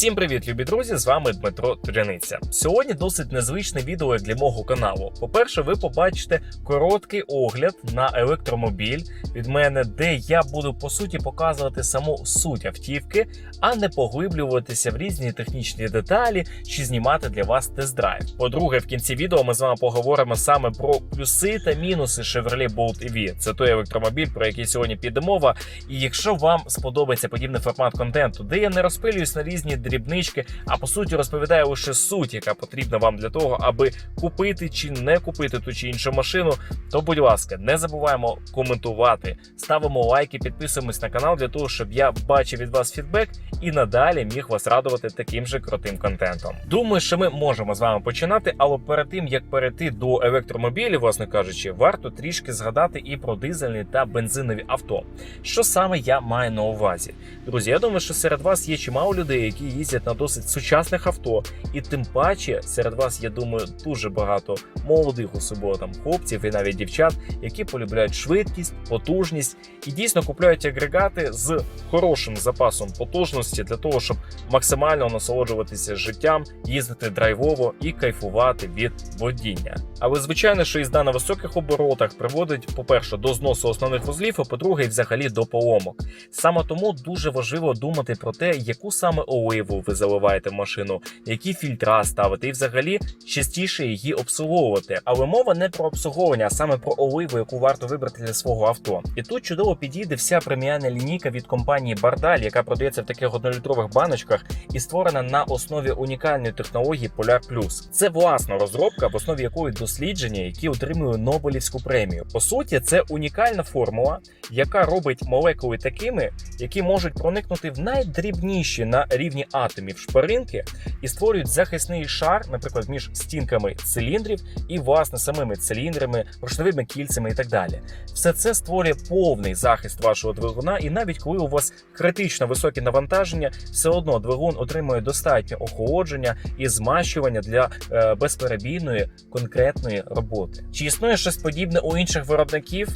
Всім привіт, любі друзі! З вами Дмитро Туряниця. Сьогодні досить незвичне відео для мого каналу. По-перше, ви побачите короткий огляд на електромобіль від мене, де я буду по суті показувати саму суть автівки, а не поглиблюватися в різні технічні деталі чи знімати для вас тест-драйв. По-друге, в кінці відео ми з вами поговоримо саме про плюси та мінуси Chevrolet Bolt EV. Це той електромобіль, про який сьогодні піде мова. І якщо вам сподобається подібний формат контенту, де я не розпилююсь на різні дрібнички, а по суті розповідаю лише суть, яка потрібна вам для того, аби купити чи не купити ту чи іншу машину, то будь ласка, не забуваємо коментувати, ставимо лайки, підписуємось на канал для того, щоб я бачив від вас фідбек і надалі міг вас радувати таким же крутим контентом. Думаю, що ми можемо з вами починати, але перед тим як перейти до електромобілів, власне кажучи, варто трішки згадати і про дизельні та бензинові авто. Що саме я маю на увазі? Друзі, я думаю, що серед вас є чимало людей, які їздять на досить сучасних авто, і тим паче серед вас, я думаю, дуже багато молодих особливо там хлопців і навіть дівчат, які полюбляють швидкість, потужність і дійсно купують агрегати з хорошим запасом потужності для того, щоб максимально насолоджуватися життям, їздити драйвово і кайфувати від водіння. Але звичайно, що їзда на високих оборотах приводить, по-перше, до зносу основних вузлів, а по-друге, взагалі до поломок. Саме тому дуже важливо думати про те, яку саме оливу ви заливаєте в машину, які фільтра ставити, і взагалі частіше її обслуговувати. Але мова не про обслуговування, а саме про оливу, яку варто вибрати для свого авто. І тут чудово підійде вся преміальна лінійка від компанії Бардаль, яка продається в таких однолітрових баночках і створена на основі унікальної технології Polar Plus. Це власна розробка, в основі якої дослідження, які отримують Нобелівську премію. По суті, це унікальна формула, яка робить молекули такими, які можуть проникнути в найдрібніші на рівні атомів шпаринки і створюють захисний шар, наприклад, між стінками циліндрів і власне самими циліндрами, поршневими кільцями і так далі. Все це створює повний захист вашого двигуна, і навіть коли у вас критично високі навантаження, все одно двигун отримує достатньо охолодження і змащування для е, безперебійної конкретної роботи. Чи існує щось подібне у інших виробників?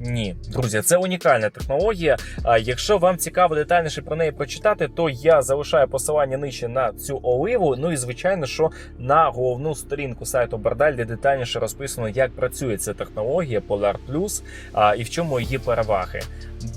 Ні, друзі, це унікальна технологія. Якщо вам цікаво детальніше про неї прочитати, то я залишаю посилання нижче на цю оливу. Ну і звичайно, що на головну сторінку сайту Бардаль, де детальніше розписано, як працює ця технологія Polar Plus і в чому її переваги.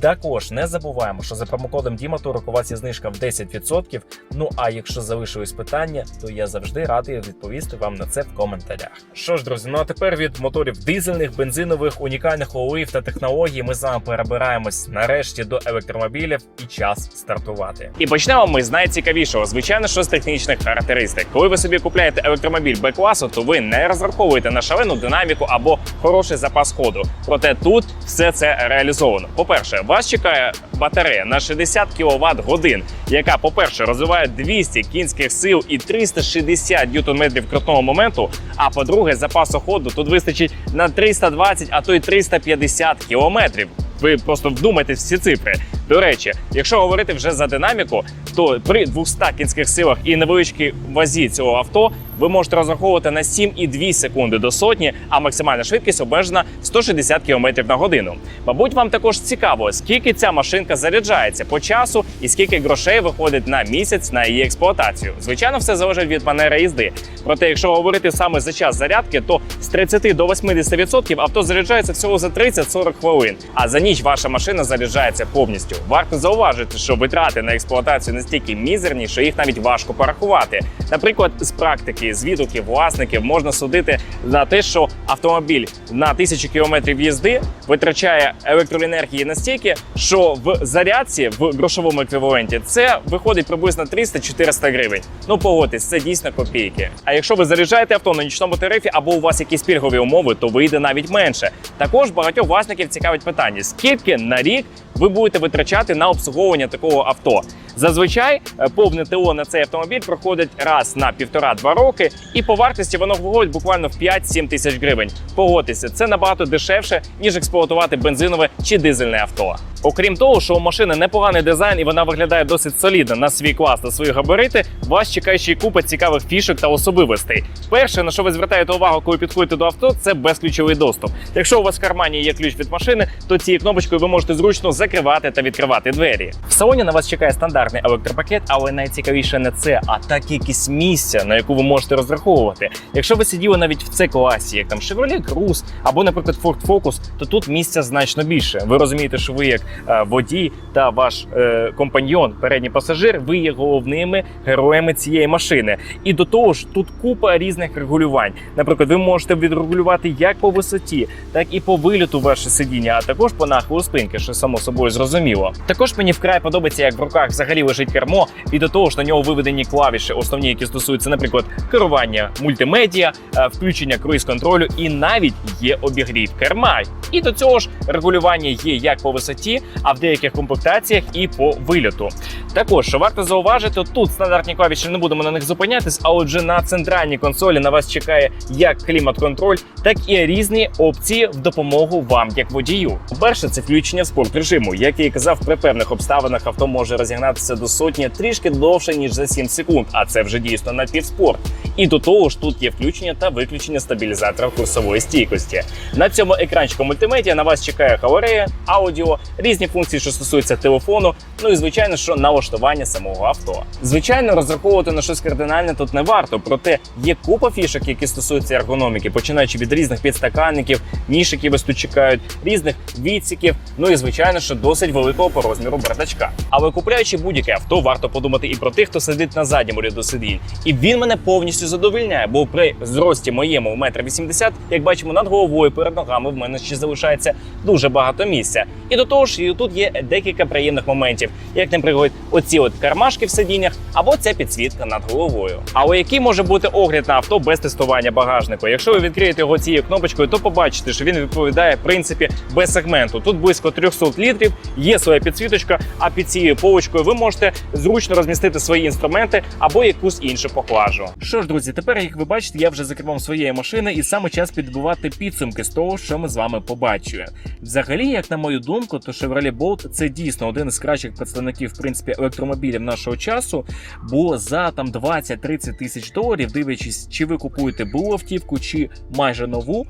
Також не забуваємо, що за промокодом Діматурок у вас знижка в 10%. Ну а якщо залишились питання, то я завжди радий відповісти вам на це в коментарях. Що ж, друзі, ну а тепер від моторів дизельних, бензинових, унікальних олив та технологій ми з вами перебираємось нарешті до електромобілів і час стартувати. І почнемо ми з найцікавішого, звичайно, що з технічних характеристик. Коли ви собі купляєте електромобіль Б-класу, то ви не розраховуєте на шалену динаміку або хороший запас ходу. Проте тут все це реалізовано. По-перше, вас чекає батарея на 60 кВт годин, яка, по-перше, розвиває 200 кінських сил і 360 ньютон-метрів крутного моменту. А по-друге, запасу ходу тут вистачить на 320, а то й 350 кілометрів. Ви просто вдумайтесь в ці цифри. До речі, якщо говорити вже за динаміку, то при 200 кінських силах і невеличкій вазі цього авто ви можете розраховувати на 7,2 секунди до сотні, а максимальна швидкість обмежена 160 км на годину. Мабуть, вам також цікаво, скільки ця машинка заряджається по часу і скільки грошей виходить на місяць на її експлуатацію. Звичайно, все залежить від манери їзди. Проте, якщо говорити саме за час зарядки, то з 30 до 80% авто заряджається всього за 30-40 хвилин. А за ніч ваша машина заряджається повністю. Варто зауважити, що витрати на експлуатацію настільки мізерні, що їх навіть важко порахувати. Наприклад, з практики, з відгуків власників можна судити на те, що автомобіль на тисячу кілометрів їзди витрачає електроенергії настільки, що в зарядці в грошовому еквіваленті це виходить приблизно 300-400 гривень. Ну погодьтесь, це дійсно копійки. А якщо ви заряджаєте авто на нічному тарифі або у вас якісь пільгові умови, то вийде навіть менше. Також багатьох власників цікавить питання: скільки на рік ви будете витрачати на обслуговування такого авто? Зазвичай е, повне ТО на цей автомобіль проходить раз на півтора-два роки, і по вартості воно виходить буквально в 5-7 тисяч гривень. Погодьтеся, це набагато дешевше, ніж експлуатувати бензинове чи дизельне авто. Окрім того, що у машини непоганий дизайн і вона виглядає досить солідно на свій клас та свої габарити, вас чекає ще й купа цікавих фішок та особливостей. Перше, на що ви звертаєте увагу, коли підходите до авто, це безключовий доступ. Якщо у вас в кармані є ключ від машини, то цією кнопочкою ви можете зручно закривати та відкривати двері. В салоні на вас чекає стандартний електропакет, але найцікавіше не це, а та кількість місця, на яку ви можете розраховувати. Якщо ви сиділи навіть в це класі, як там Chevrolet Cruze або, наприклад, Ford Focus, то тут місця значно більше. Ви розумієте, що ви як е, водій та ваш е, компаньйон, передній пасажир, ви є головними героями цієї машини. І до того ж, тут купа різних регулювань. Наприклад, ви можете відрегулювати як по висоті, так і по виліту ваше сидіння, а також по нахилу спинки, що само собою зрозуміло. Також мені вкрай подобається, як в руках взагалі лежить кермо, і до того ж на нього виведені клавіші, основні, які стосуються, наприклад, керування мультимедіа, е, включення круїз-контролю, і навіть є обігрів керма. І до цього ж регулювання є як по висоті, а в деяких комплектаціях і по вильоту. Також що варто зауважити, тут стандартні клавіші не будемо на них зупинятись, а отже на центральній консолі на вас чекає як клімат-контроль, так і різні опції в допомогу вам як водію. Перше, це включення спорт режиму. Як я і казав, при певних обставинах авто може розігнатися до сотні трішки довше ніж за 7 секунд, а це вже дійсно напівспорт. І до того ж, тут є включення та виключення стабілізатора курсової стійкості. На цьому екранчику мультимедіа на вас чекає галерея, аудіо, різні функції, що стосуються телефону. Ну і звичайно, що налаштування самого авто. Звичайно, розраховувати на щось кардинальне тут не варто, проте є купа фішок, які стосуються ергономіки, починаючи від різних підстаканників, ніж, які вас тут чекають, різних відсіків. Ну і звичайно, що досить великого по розміру бардачка. Але купляючи будь-яке авто, варто подумати і про тих, хто сидить на задньому ряду сидінь. І він мене повністю задовольняє, бо при зрості моєму в метр вісімдесят, як бачимо, над головою перед ногами в мене ще залишається дуже багато місця. І до того ж, і тут є декілька приємних моментів, як, наприклад, оці от кармашки в сидіннях або ця підсвітка над головою. Але який може бути огляд на авто без тестування багажнику? Якщо ви відкриєте його цією кнопочкою, то побачите, що він відповідає в принципі без сегменту. Тут близько 300 літрів, є своя підсвіточка, а під цією полочкою ви можете зручно розмістити свої інструменти або якусь іншу поклажу. Що ж, друзі, тепер, як ви бачите, я вже за кермом своєї машини, і саме час підбивати підсумки з того, що ми з вами побачили. Взагалі, як на мою думку, то Chevrolet Bolt це дійсно один із кращих представників в принципі електромобілів нашого часу. Бо за там 20-30 тисяч доларів, дивлячись, чи ви купуєте було автівку, чи майже нову,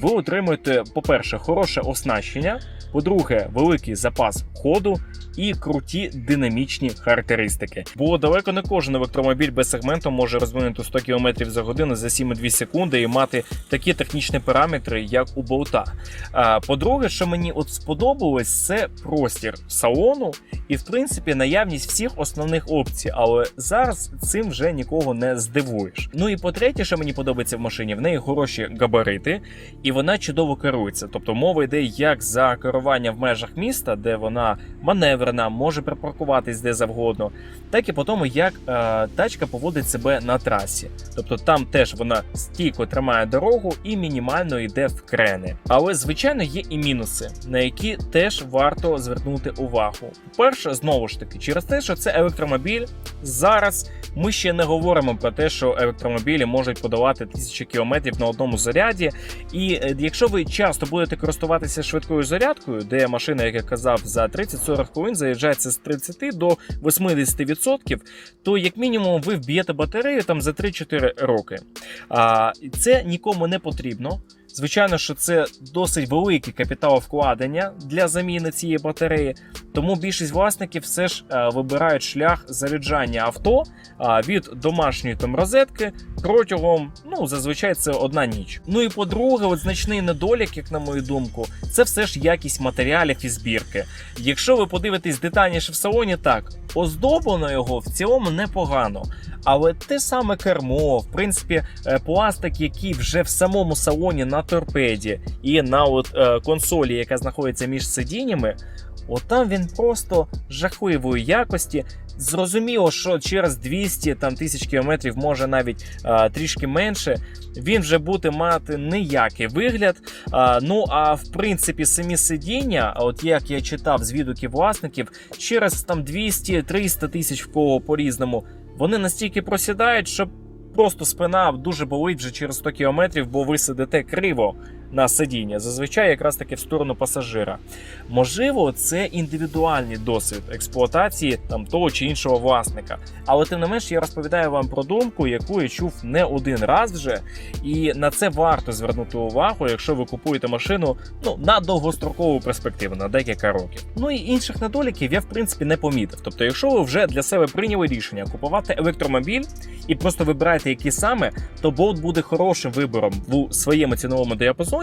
ви отримуєте, по-перше, хороше оснащення. По-друге, великий запас ходу і круті динамічні характеристики. Бо далеко не кожен електромобіль без сегменту може розвинути 100 км за годину за 7,2 секунди і мати такі технічні параметри, як у болта. По-друге, що мені от сподобалось, це простір салону і, в принципі, наявність всіх основних опцій. Але зараз цим вже нікого не здивуєш. Ну і по-третє, що мені подобається в машині, в неї хороші габарити, і вона чудово керується. Тобто мова йде як за керування в межах міста, де вона маневрена, може припаркуватись де завгодно, так і по тому, як е, тачка поводить себе на трасі. Тобто там теж вона стійко тримає дорогу і мінімально йде в крени. Але звичайно є і мінуси, на які теж варто звернути увагу. Перше, знову ж таки, через те, що це електромобіль, зараз ми ще не говоримо про те, що електромобілі можуть подавати тисячі кілометрів на одному заряді. І е, якщо ви часто будете користуватися швидкою зарядкою, де машина, як я казав, за 30-40 хвилин заїжджається з 30 до 80%, то як мінімум ви вб'єте батарею там за 3-4 роки. А це нікому не потрібно. Звичайно, що це досить велике капіталовкладення для заміни цієї батареї, тому більшість власників все ж е, вибирають шлях заряджання авто від домашньої там розетки протягом, ну зазвичай це одна ніч. Ну і по-друге, от значний недолік, як на мою думку, це все ж якість матеріалів і збірки. Якщо ви подивитесь детальніше в салоні, так оздоблено його в цілому непогано. Але те саме кермо, в принципі, е, пластик, який вже в самому салоні на торпеді і на от, е, консолі, яка знаходиться між сидіннями, от там він просто жахливої якості. Зрозуміло, що через 200 там, тисяч кілометрів, може навіть а, трішки менше, він вже буде мати ніякий вигляд. А, ну а в принципі, самі сидіння, от як я читав з відгуків власників, через там 200-300 тисяч в кого по-різному, вони настільки просідають, що просто спина дуже болить вже через 100 кілометрів, бо ви сидите криво. На сидіння, зазвичай якраз таки в сторону пасажира. Можливо, це індивідуальний досвід експлуатації там того чи іншого власника. Але тим не менш, я розповідаю вам про думку, яку я чув не один раз вже, і на це варто звернути увагу, якщо ви купуєте машину ну на довгострокову перспективу, на декілька років. Ну і інших недоліків я в принципі не помітив. Тобто, якщо ви вже для себе прийняли рішення купувати електромобіль і просто вибираєте які саме, то Bolt буде хорошим вибором в своєму ціновому діапазоні.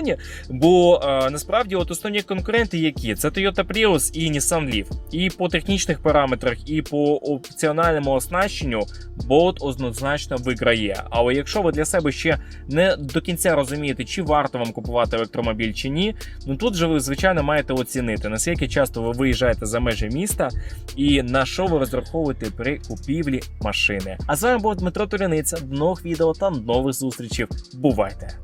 Бо е, насправді от основні конкуренти, які це Toyota Prius і Nissan Leaf. І по технічних параметрах, і по опціональному оснащенню Bolt однозначно виграє. Але якщо ви для себе ще не до кінця розумієте, чи варто вам купувати електромобіль чи ні, ну тут же ви звичайно маєте оцінити наскільки часто ви виїжджаєте за межі міста і на що ви розраховуєте при купівлі машини. А з вами був Дмитро Туряниця. До нових відео та нових зустрічей. Бувайте!